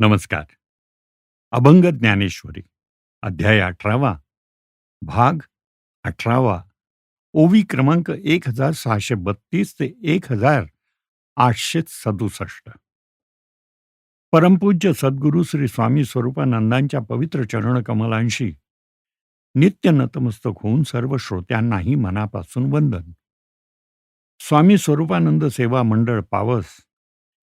नमस्कार. अभंग ज्ञानेश्वरी अध्याय अठरावा भाग अठरावा ओवी क्रमांक एक हजार सहाशे बत्तीस ते एक हजार आठशे सदुसष्ट. परमपूज्य सद्गुरू श्री स्वामी स्वरूपानंदांच्या पवित्र चरण कमलांशी नित्य नतमस्तक होऊन सर्व श्रोत्यांनाही मनापासून वंदन. स्वामी स्वरूपानंद सेवा मंडळ पावस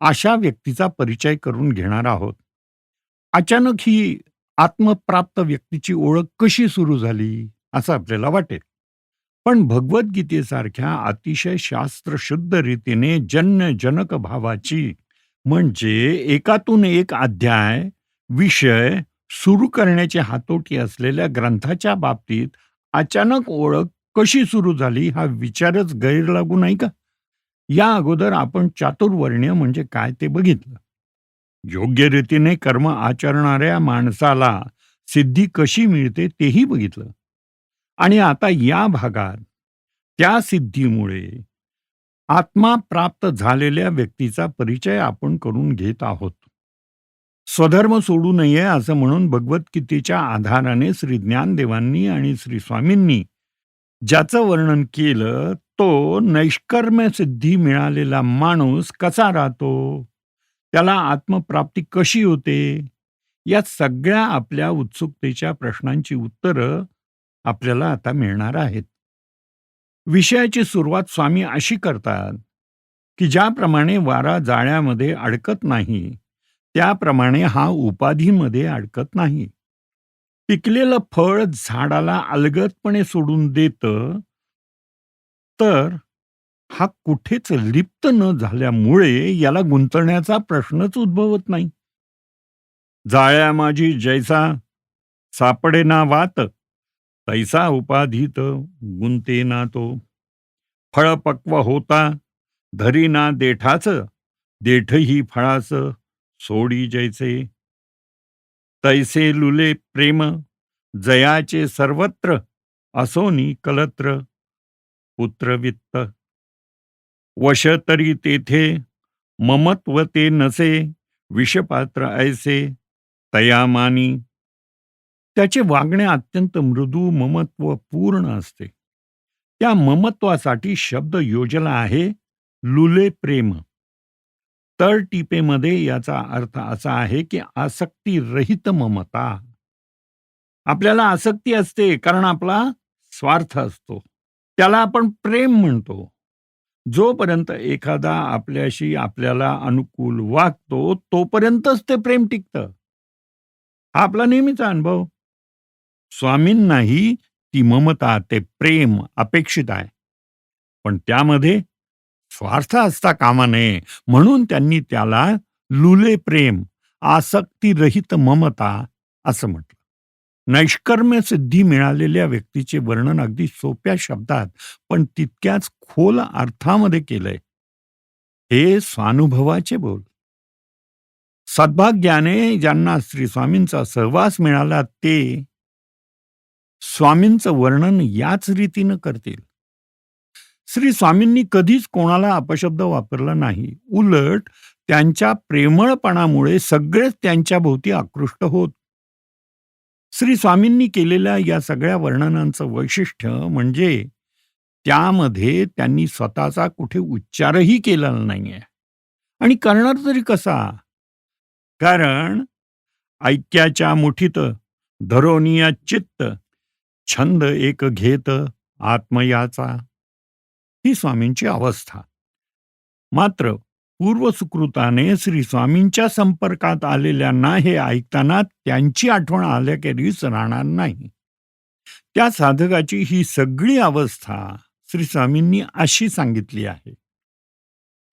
अशा व्यक्तीचा परिचय करून घेणार आहोत. अचानक ही आत्मप्राप्त व्यक्तीची ओळख कशी सुरू झाली असं आपल्याला वाटेल. पण भगवद्गीतेसारख्या अतिशय शास्त्रशुद्ध रीतीने जन्य जनक भावाची म्हणजे एकातून एक अध्याय विषय सुरू करण्याची हातोटी असलेल्या ग्रंथाच्या बाबतीत अचानक ओळख कशी सुरू झाली हा विचारच गैर लागू नाही का? या अगोदर आपण चातुर्वर्ण्य म्हणजे काय ते बघितलं. योग्य रीतीने कर्म आचरणाऱ्या माणसाला सिद्धी कशी मिळते तेही बघितलं. आणि आता या भागात त्या सिद्धीमुळे आत्मा प्राप्त झालेल्या व्यक्तीचा परिचय आपण करून घेत आहोत. स्वधर्म सोडू नये असं म्हणून भगवद्गीतेच्या आधाराने श्री ज्ञानदेवांनी आणि श्री स्वामींनी ज्याचं वर्णन केलं तो नैष्कर्म्य सिद्धी मिळालेला माणूस कसा राहतो? त्याला आत्मप्राप्ती कशी होते? या सगळ्या आपल्या उत्सुकतेच्या प्रश्नांची उत्तरं आपल्याला आता मिळणार आहेत. विषयाची सुरुवात स्वामी अशी करतात की ज्याप्रमाणे वारा जाळ्यामध्ये अडकत नाही त्याप्रमाणे हा उपाधीमध्ये अडकत नाही. पिकलेलं फळ झाडाला अलगदपणे सोडून देतं तर हा कुठेच लिप्त न झाल्यामुळे याला गुंतण्याचा प्रश्नच उद्भवत नाही. जाळ्या माझी जैसा सापडे ना वात तैसा उपाधीत गुंते ना तो. फळ पक्व होता धरी ना देठाच देठही फळाच सोडी जैसे. तैसे लुले प्रेम जयाचे सर्वत्र असोनी कलत्र पुत्रवित्त. वश तरी तेथे ममत्व ते नसे विषपात्र ऐसे तयामानी त्याचे वागणे अत्यंत मृदू ममत्व पूर्ण असते. त्या ममत्वासाठी शब्द योजला आहे लुले प्रेम. तर टीपेमध्ये याचा अर्थ असा आहे की आसक्ती रहित ममता. आपल्याला आसक्ती असते कारण आपला स्वार्थ असतो. त्याला आपण प्रेम म्हणतो. जोपर्यंत एखादा आपल्याशी आपल्याला अनुकूल वागतो तोपर्यंतच ते प्रेम टिकतं. हा आपला नेहमीचा अनुभव. स्वामींनाही ती ममता ते प्रेम अपेक्षित आहे. पण त्यामध्ये स्वार्थ असता कामा नये. म्हणून त्यांनी त्याला लुले प्रेम आसक्तीरहित ममता असं म्हटलं. नैष्कर्म्य सिद्धी मिळालेल्या व्यक्तीचे वर्णन अगदी सोप्या शब्दात पण तितक्याच खोल अर्थामध्ये केलंय. हे स्वानुभवाचे बोल. सद्भाग्याने ज्यांना श्री स्वामींचा सहवास मिळाला ते स्वामींचं वर्णन याच रीतीनं करतील. श्री स्वामींनी कधीच कोणाला अपशब्द वापरला नाही. उलट त्यांच्या प्रेमळपणामुळे सगळेच त्यांच्या भोवती आकृष्ट होत. श्री स्वामींनी केलेल्या या सगळ्या वर्णनांचं वैशिष्ट्य म्हणजे त्यामध्ये त्यांनी स्वतःचा कुठे उच्चारही केलेला नाहीये. आणि करणार तरी कसा? कारण ऐक्याच्या मुठीत धरोनिया चित्त छंद एक घेत आत्मयाचा. ही स्वामींची अवस्था. मात्र पूर्वसुकृताने श्री स्वामींच्या संपर्कात आलेल्यांना हे ऐकताना त्यांची आठवण आल्याखेरीज राहणार नाही. त्या साधकाची ही सगळी अवस्था श्री स्वामींनी अशी सांगितली आहे.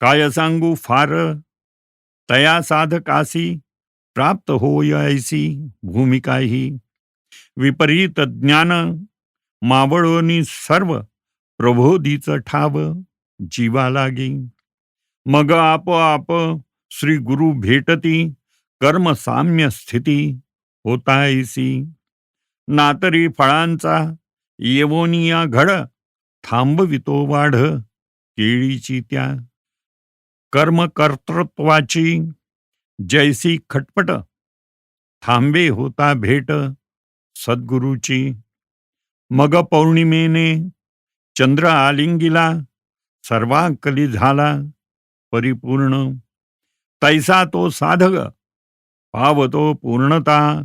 काय सांगू फार? तया साधकासी प्राप्त होय ऐसी भूमिका ही विपरीत ज्ञान मावळोनी सर्व प्रबोधीच ठाव जीवा लागी. मग आपोआप श्री गुरु भेटती कर्म साम्य स्थिती होतायसी नातरी फळांचा येवोनिया घड थांबवितो वाढ केळीची त्या. कर्मकर्तृत्वाची जैसी खटपट थांबे होता भेट सद्गुरूची. मग पौर्णिमेने चंद्र आलिंगीला सर्वांकली झाला परिपूर्ण. तैसा तो साधक पावतो पूर्णता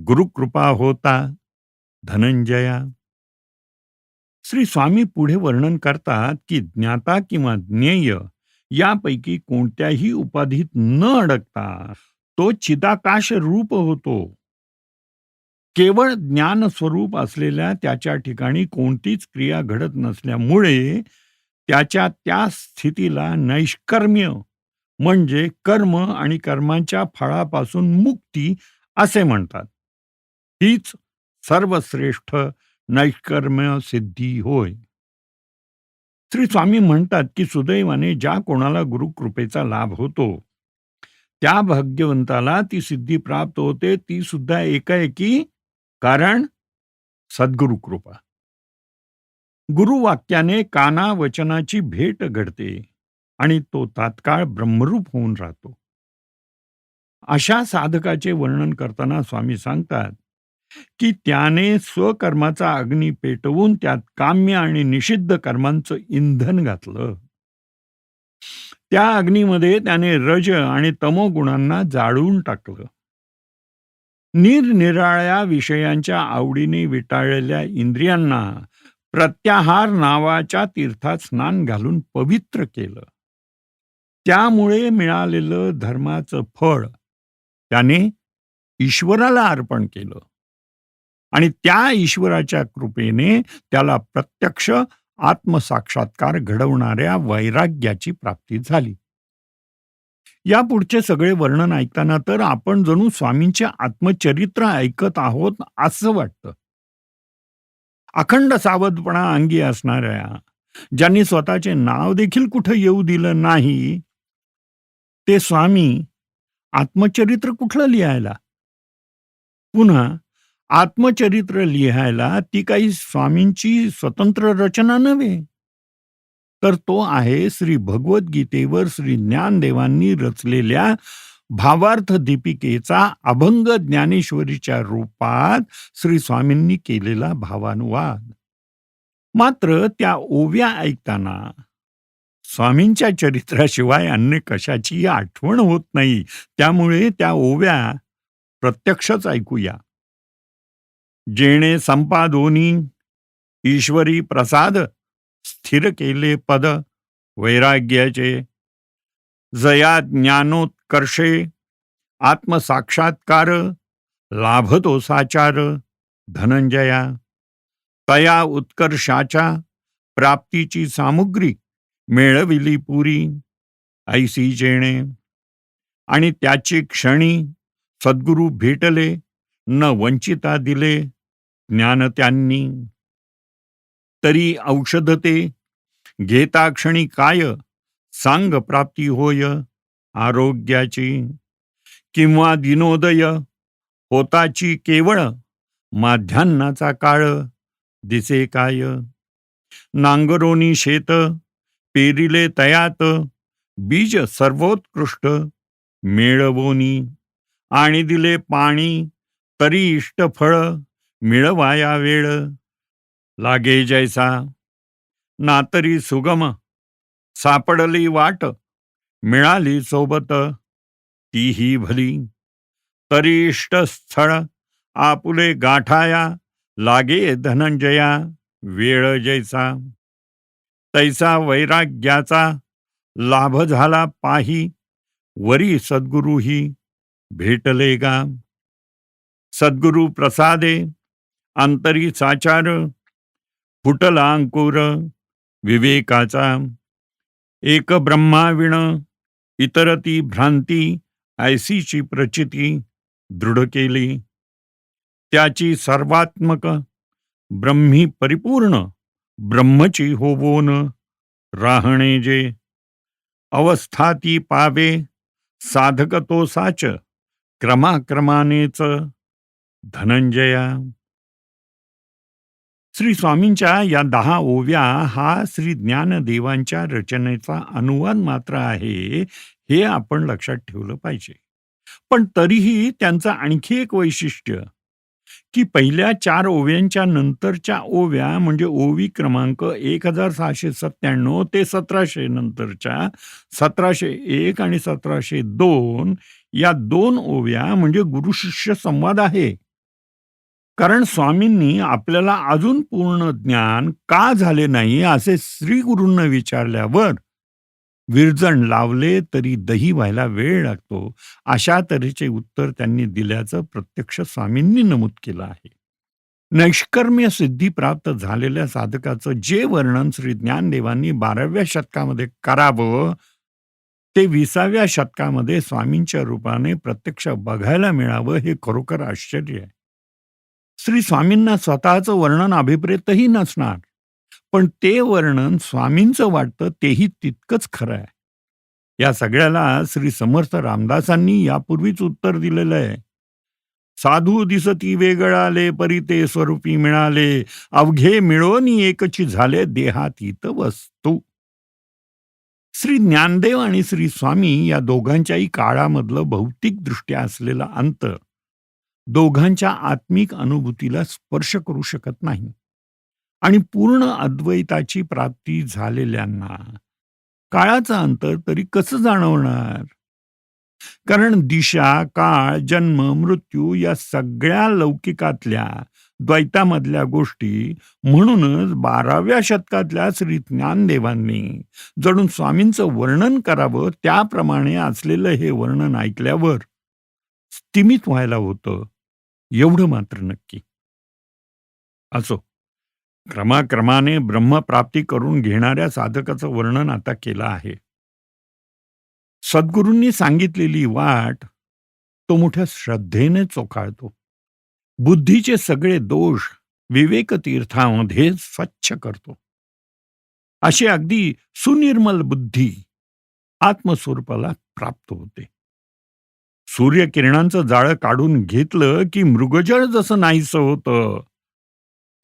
गुरुकृपा होता धनंजया. श्री स्वामी पुढे वर्णन करतात की ज्ञाता किंवा ज्ञेय यापैकी कोणत्याही उपाधीत न अडकता तो चिदाकाश रूप होतो. केवळ ज्ञान स्वरूप असलेल्या त्याच्या ठिकाणी कोणतीच क्रिया घडत नसल्यामुळे त्याच्या त्या स्थितीला नैष्कर्म्य म्हणजे कर्म आणि कर्मांच्या फळापासून मुक्ती असे म्हणतात. हीच सर्वश्रेष्ठ नैष्कर्म्य सिद्धी होय. श्री स्वामी म्हणतात की सुदैवाने ज्या कोणाला गुरुकृपेचा लाभ होतो त्या भाग्यवंताला ती सिद्धी प्राप्त होते ती सुद्धा एकाएकी कारण सद्गुरु कृपा. गुरुवाक्याने काना वचनाची भेट घडते आणि तो तात्काळ ब्रह्मरूप होऊन राहतो. अशा साधकाचे वर्णन करताना स्वामी सांगतात की त्याने स्वकर्माचा अग्नी पेटवून त्यात काम्य आणि निषिद्ध कर्मांचं इंधन घातलं. त्या अग्नीमध्ये त्याने रज आणि तमो गुणांना जाळून टाकलं. निरनिराळ्या विषयांच्या आवडीने विटाळलेल्या इंद्रियांना प्रत्याहार नावाच्या तीर्थात स्नान घालून पवित्र केलं. त्यामुळे मिळालेलं धर्माचं फळ त्याने ईश्वराला अर्पण केलं. आणि त्या ईश्वराच्या कृपेने त्याला प्रत्यक्ष आत्मसाक्षात्कार घडवणाऱ्या वैराग्याची प्राप्ती झाली. या पुढचे सगळे वर्णन ऐकताना तर आपण जणू स्वामींचे आत्मचरित्र ऐकत आहोत असं वाटतं. अखंड सावधपणा अंगी असणाऱ्या ज्यांनी स्वतःचे नाव देखील कुठं येऊ दिलं नाही ते स्वामी आत्मचरित्र कुठलं लिहायला? पुन्हा आत्मचरित्र लिहायला ती काही स्वामींची स्वतंत्र रचना नव्हे. तर तो आहे श्री भगवद्गीतेवर श्री ज्ञानदेवांनी रचलेल्या भावार्थ दीपिकेचा अभंग ज्ञानेश्वरीच्या रूपात श्री स्वामींनी केलेला भावानुवाद. मात्र त्या ओव्या ऐकताना स्वामींच्या चरित्राशिवाय अन्य कशाची आठवण होत नाही. त्यामुळे त्या ओव्या प्रत्यक्षच ऐकूया. जेणे संपादोनी ईश्वरी प्रसाद स्थिर केले पद वैराग्याचे. जया ज्ञानोत्कर्षे आत्मसाक्षात्कार लाभतो साचार धनंजया. तया उत्कर्षाच्या प्राप्तीची सामुग्री मिळविली पुरी ऐसी जेणे. आणि त्याची क्षणी सद्गुरू भेटले न वंचिता दिले ज्ञान त्यांनी. तरी औषध ते घेता क्षणी काय? सांग प्राप्ती होय. आरोग्याची. किंवा दिनोदय. होताची केवळ. माध्यान्नाचा काळ. दिसे काय? नांगरोनी शेत. पेरिले तयात. बीज सर्वोत्कृष्ट. मिळवोनी. आणि दिले पाणी. तरी इष्ट फळ मिळवाया वेळ. लागे जैसा। नातरी सुगम। सापडली वाट। मिळाली सोबत। तीही भली। तरी स्थळ। आपुले गाठाया। लागे धनंजया। वेळ जैसा। तैसा वैराग्याचा। लाभ झाला पाही। वरी सद्गुरूही भेटले गा। सद्गुरु प्रसादे। अंतरी साचार। फुटला अंकुर विवेकाचा एक ब्रह्माविण इतर ती भ्रांती ऐसीची प्रचिती दृढ केली. त्याची सर्वात्मक ब्रह्मी परिपूर्ण ब्रह्मची होवोन राहणे जे अवस्था ती पावे साधक तो साच क्रमाक्रमानेच धनंजया श्री स्वामींच्या या दहा ओव्या हा श्री ज्ञानदेवांच्या रचनेचा अनुवाद मात्र आहे हे आपण लक्षात ठेवलं पाहिजे. पण तरीही त्यांचं आणखी एक वैशिष्ट्य की पहिल्या चार ओव्यांच्या नंतरच्या ओव्या म्हणजे ओवी क्रमांक एक हजार सहाशे सत्त्याण्णव ते सतराशे नंतरच्या सतराशे एक आणि सतराशे दोन या दोन ओव्या म्हणजे गुरु शिष्य संवाद आहे. कारण स्वामींनी आपल्याला अजून पूर्ण ज्ञान का झाले नाही असे श्री गुरूंना विचारल्यावर विरजण लावले तरी दही व्हायला वेळ लागतो. अशा तऱ्हेचे उत्तर त्यांनी दिल्याचं प्रत्यक्ष स्वामींनी नमूद केलं आहे. नैष्कर्म्य सिद्धी प्राप्त झालेल्या साधकाचं जे वर्णन श्री ज्ञानदेवांनी बाराव्या शतकामध्ये करावं ते विसाव्या शतकामध्ये स्वामींच्या रूपाने प्रत्यक्ष बघायला मिळावं हे खरोखर आश्चर्य आहे. श्री स्वामींना स्वतःचं वर्णन अभिप्रेतही नसणार. पण ते वर्णन स्वामींचं वाटतं तेही तितकंच खरं आहे. या सगळ्याला श्री समर्थ रामदासांनी यापूर्वीच उत्तर दिलेलं आहे. साधू दिसती वेगळाले परिते स्वरूपी मिळाले. अवघे मिळवून एकची झाले देहातीत वस्तू. श्री ज्ञानदेव आणि श्री स्वामी या दोघांच्याही काळामधलं भौतिक दृष्ट्या असलेलं अंतर दोघांच्या आत्मिक अनुभूतीला स्पर्श करू शकत नाही. आणि पूर्ण अद्वैताची प्राप्ती झालेल्यांना काळाचं अंतर तरी कसं जाणवणार? कारण दिशा काळ जन्म मृत्यू या सगळ्या लौकिकातल्या द्वैतामधल्या गोष्टी म्हणूनच बाराव्या शतकातल्या श्री ज्ञानदेवांनी जणून स्वामींचं वर्णन करावं त्याप्रमाणे असलेलं हे वर्णन ऐकल्यावर स्तिमित व्हायला होतं. एवढं मात्र नक्की. असो क्रमाक्रमाने ब्रह्मप्राप्ती करून घेणाऱ्या साधकाचं वर्णन आता केलं आहे. सद्गुरूंनी सांगितलेली वाट तो मोठ्या श्रद्धेने चोखाळतो. बुद्धीचे सगळे दोष विवेकतीर्थामध्ये स्वच्छ करतो. अशी अगदी सुनिर्मल बुद्धी आत्मस्वरूपाला प्राप्त होते. सूर्यकिरणांचं जाळं काढून घेतलं की मृगजळ जसं नाहीसं होतं.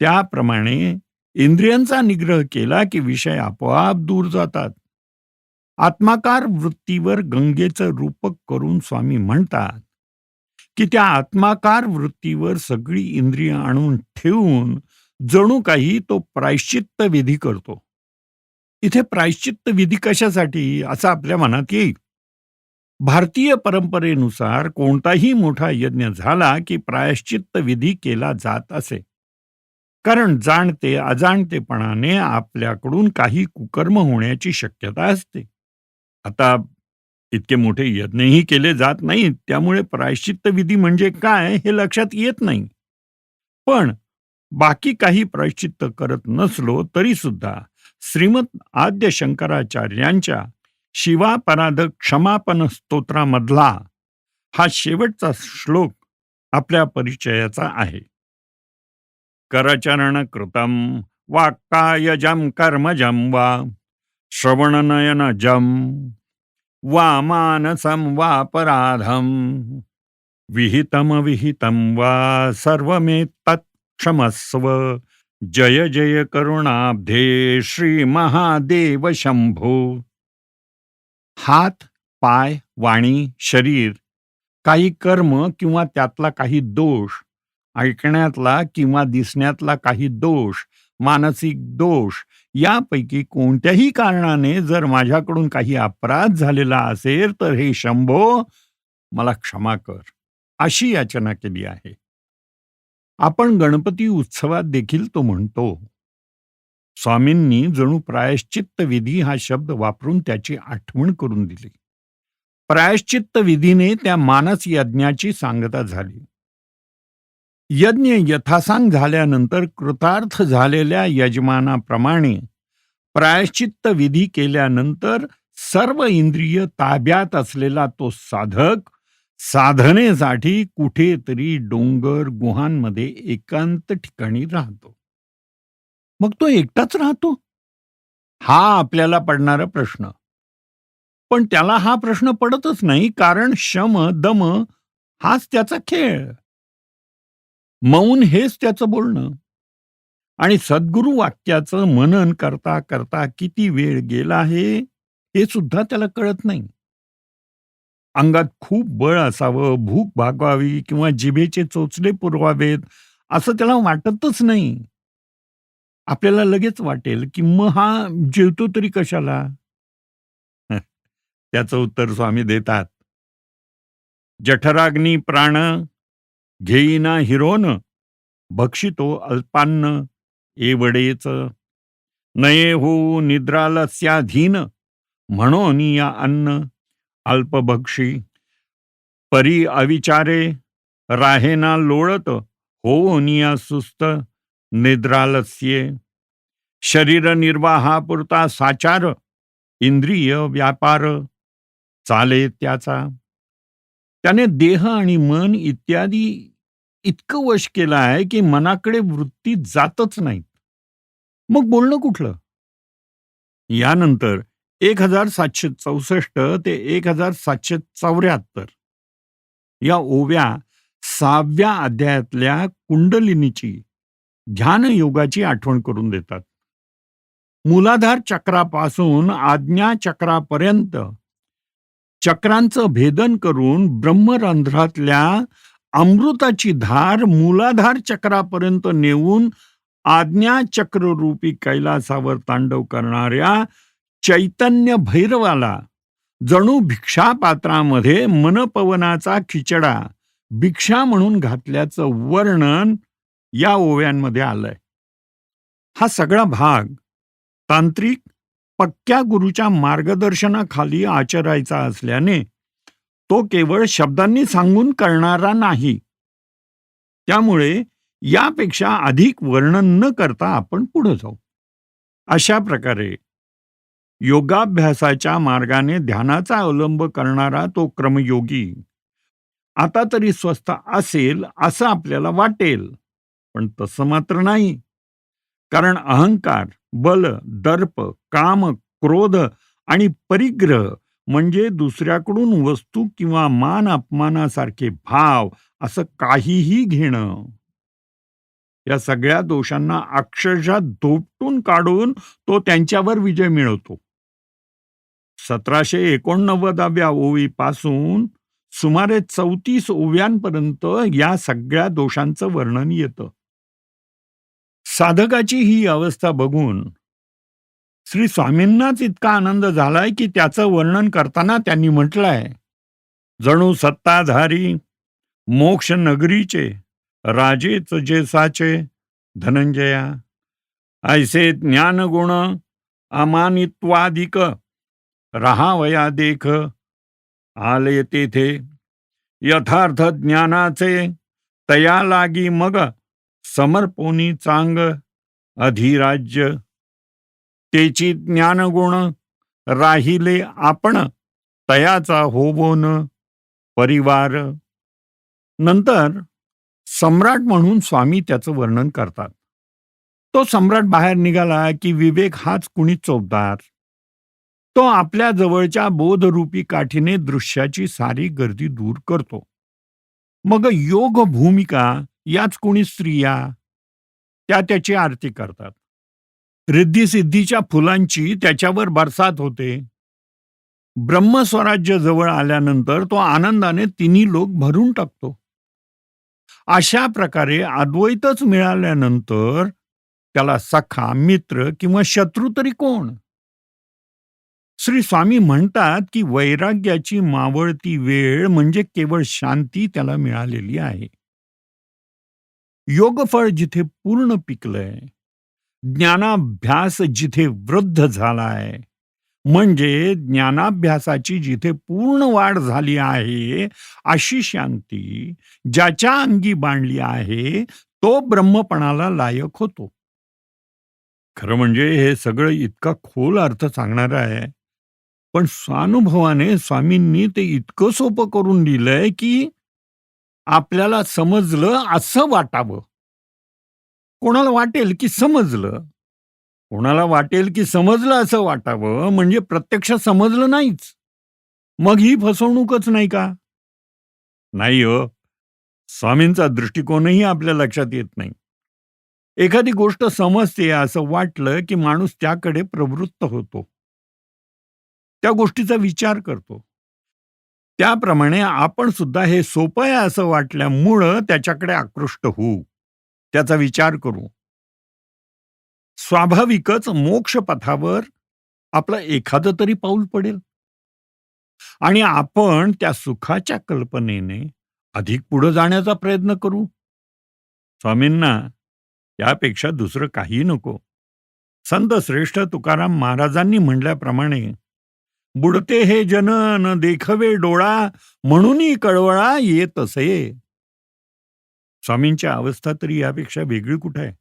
त्याप्रमाणे इंद्रियांचा निग्रह केला की विषय आपोआप दूर जातात. आत्माकार वृत्तीवर गंगेचं रूपक करून स्वामी म्हणतात की त्या आत्माकार वृत्तीवर सगळी इंद्रिय आणून ठेवून जणू काही तो प्रायश्चित्त विधी करतो. इथे प्रायश्चित्त विधी कशासाठी? असं आपल्या मनात येईल. भारतीय परंपरेनुसार कोणताही मोठा यज्ञ झाला की प्रायश्चित्त विधी केला जात असे. कारण जाणते अजाणतेपणाने आपल्याकडून काही कुकर्म होण्याची शक्यता असते. आता इतके मोठे यज्ञही केले जात नाहीत त्यामुळे प्रायश्चित्त विधी म्हणजे काय हे लक्षात येत नाही. पण बाकी काही प्रायश्चित्त करत नसलो तरी सुद्धा श्रीमद आद्य शंकराचार्यांच्या शिवापराध क्षमापन स्तोत्रामधला हा शेवटचा श्लोक आपल्या परिचयाचा आहे. करचरण कृतम वाक्कायजम कर्मजम वा श्रवणनयनजम वा मानसम वापराधम विहितम विहितम वा सर्वमे तत्क्षमस्व जय जय करुणाब्धे श्री महादेव शंभो हात पाय वाणी शरीर काही कर्म किंवा त्यातला काही दोष ऐकण्यातला किंवा दिसण्यातला काही दोष मानसिक दोष यापैकी कोणत्याही कारणाने जर माझ्याकडून काही अपराध झालेला असेल तर हे शंभो मला क्षमा कर अशी याचना केली आहे. आपण गणपती उत्सवात देखील तो म्हणतो. स्वामींनी जणू प्रायश्चित्त विधी हा शब्द वापरून त्याची आठवण करून दिली प्रायश्चित्त विधीने त्या मानस यज्ञाची सांगता झाली यज्ञ यथासांग झाल्यानंतर कृतार्थ झालेल्या यजमानाप्रमाणे प्रायश्चित्त विधी केल्यानंतर सर्व इंद्रिय ताब्यात असलेला तो साधक साधनेसाठी कुठेतरी डोंगर गुहांमध्ये एकांत ठिकाणी राहतो. मग तो एकटाच राहतो? हा आपल्याला पडणारा प्रश्न. पण त्याला हा प्रश्न पडतच नाही कारण शम, दम हाच त्याचा खेळ. मौन हेच त्याचं बोलणं. आणि सद्गुरु वाक्याचं मनन करता, करता किती वेळ गेला आहे, हे सुद्धा त्याला कळत नाही. अंगात खूप बळ असावं, भूक भागवावी किंवा जिभेचे चोचले पुरवावेत, असं त्याला वाटतच नाही. आपल्याला लगेच वाटेल, की मग हा जेवतो तरी कशाला? त्याचं उत्तर स्वामी देतात. जठराग्नी प्राण घेईना हिरोन, भक्षितो अल्पान्न एवढेच. नये होऊ निद्रालस्याधीन, म्हणून या अन्न अल्पभक्षी. परी अविचारे राहेना लोळत, होऊन या सुस्त निद्रालस्ये. शरीर निर्वाहापुरता साचार, इंद्रिय व्यापार चाले त्याचा. त्याने देह आणि मन इत्यादी इतकं वश केलं आहे, की मनाकडे वृत्ती जातच नाहीत. मग बोलणं कुठलं? यानंतर 1764 ते 1774 या ओव्या सहाव्या अध्यायातल्या कुंडलिनीची ध्यानयोगाची आठवण करून देतात. मूलाधार चक्रापासून आज्ञा चक्रापर्यंत चक्रांचं भेदन करून ब्रह्मरंध्रातल्या अमृताची धार मूलाधार चक्रापर्यंत नेऊन आज्ञा चक्ररूपी कैलासावर तांडव करणाऱ्या चैतन्य भैरवाला जणू भिक्षापात्रामध्ये मनपवनाचा खिचडा भिक्षा म्हणून घातल्याचं वर्णन या ओव्यांमध्ये आलंय. हा सगळा भाग तांत्रिक पक्क्या गुरुच्या मार्गदर्शनाखाली आचरायचा असल्याने तो केवळ शब्दांनी सांगून करणारा नाही. त्यामुळे यापेक्षा अधिक वर्णन न करता आपण पुढे जाऊ. अशा प्रकारे योगाभ्यासाच्या मार्गाने ध्यानाचा अवलंब करणारा तो क्रमयोगी आता तरी स्वस्त असेल असं आपल्याला वाटेल, पण तसं मात्र नाही. कारण अहंकार, बल, दर्प, काम, क्रोध आणि परिग्रह म्हणजे दुसऱ्याकडून वस्तू किंवा मान अपमानासारखे भाव असं काहीही घेणं. या सगळ्या दोषांना अक्षरशः धोपटून काढून तो त्यांच्यावर विजय मिळवतो. 1789व्या ओवीपासून सुमारे 34 ओव्यांपर्यंत या सगळ्या दोषांचं वर्णन येतं. साधकाची ही अवस्था बघून श्री स्वामींनाच इतका आनंद झालाय, की त्याचं वर्णन करताना त्यांनी म्हटलंय, जणू सत्ताधारी मोक्ष नगरीचे राजेच जेसाचे धनंजया ऐसे ज्ञानगुण अमानित्वादिक राहावया देख आले तेथे. यथार्थ ज्ञानाचे तया लागी मग समर्पोनी चांग अधिराज्य तेची ज्ञानगुण राहिले आपण तयाचा होबोन परिवार नंतर सम्राट म्हणून स्वामी त्याचं वर्णन करतात. तो सम्राट बाहेर निघाला की विवेक हाच कुणी चोपदार तो आपल्या जवळच्या बोधरूपी काठीने दृश्याची सारी गर्दी दूर करतो. मग योग भूमिका याच कोणी स्त्रिया त्या त्याची आरती करतात. रिद्धी-सिद्धीच्या फुलांची त्याच्यावर बरसात होते. ब्रह्मस्वराज्य जवळ आल्यानंतर तो आनंदाने तिन्ही लोक भरून टाकतो. अशा प्रकारे अद्वैतच मिळाल्यानंतर त्याला सखा, मित्र किंवा शत्रू तरी कोण? श्री स्वामी म्हणतात, की वैराग्याची मावळती वेळ म्हणजे केवळ शांती त्याला मिळालेली आहे. योगफळ जिथे पूर्ण पिकलंय, ज्ञानाभ्यास जिथे वृद्ध झालाय, म्हणजे ज्ञानाभ्यासाची जिथे पूर्ण वाढ झाली आहे, अशी शांती ज्याच्या अंगी बांधली आहे, तो ब्रह्मपणाला लायक होतो. खरं म्हणजे हे सगळं इतका खोल अर्थ सांगणार आहे. पण स्वानुभवाने स्वामींनी ते इतकं सोपं करून दिलंय की आपल्याला समजलं असं वाटावं. कोणाला वाटेल की समजलं? कोणाला वाटेल की समजलं असं वाटावं म्हणजे प्रत्यक्ष समजलं नाहीच. मग ही फसवणूकच नाही का? नाही हो. स्वामींचा दृष्टिकोनही आपल्या लक्षात येत नाही. एखादी गोष्ट समजते असं वाटलं की माणूस त्याकडे प्रवृत्त होतो. त्या गोष्टीचा विचार करतो. त्याप्रमाणे आपण सुद्धा हे सोपं आहे असं वाटल्यामुळं त्याच्याकडे आकृष्ट होऊ. त्याचा विचार करू. स्वाभाविकच मोक्ष पथावर आपलं एखादं तरी पाऊल पडेल. आणि आपण त्या सुखाच्या कल्पनेने अधिक पुढे जाण्याचा प्रयत्न करू. स्वामींना यापेक्षा दुसरं काही नको. संत श्रेष्ठ तुकाराम महाराजांनी म्हटल्याप्रमाणे बुडते हे जनन देखवे डोळा म्हणूनही कळवळा येत असे. स्वामींची अवस्था तरी यापेक्षा वेगळी कुठे आहे?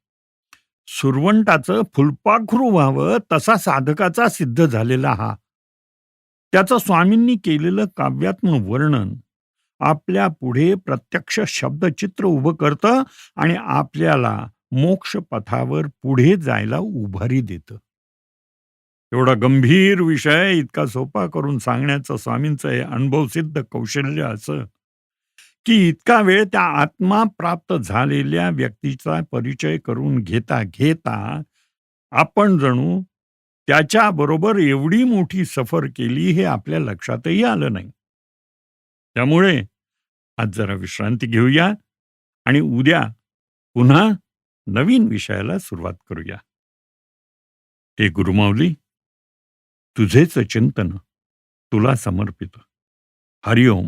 सुरवंटाचं फुलपाखरू व्हावं तसा साधकाचा सिद्ध झालेला हा. त्याचं स्वामींनी केलेलं काव्यात्म वर्णन आपल्या पुढे प्रत्यक्ष शब्दचित्र उभं करतं आणि आपल्याला मोक्ष पथावर पुढे जायला उभारी देतं. एवढा गंभीर विषय इतका सोपा करून सांगण्याचं स्वामींचं हे अनुभवसिद्ध कौशल्य असं की इतका वेळ त्या आत्मा प्राप्त झालेल्या व्यक्तीचा परिचय करून घेता घेता आपण जणू त्याच्याबरोबर एवढी मोठी सफर केली हे आपल्या लक्षातही आलं नाही. त्यामुळे आज जरा विश्रांती घेऊया आणि उद्या पुन्हा नवीन विषयाला सुरुवात करूया. हे गुरुमावली तुझेच चिंतन तुला समर्पित. हरिओम.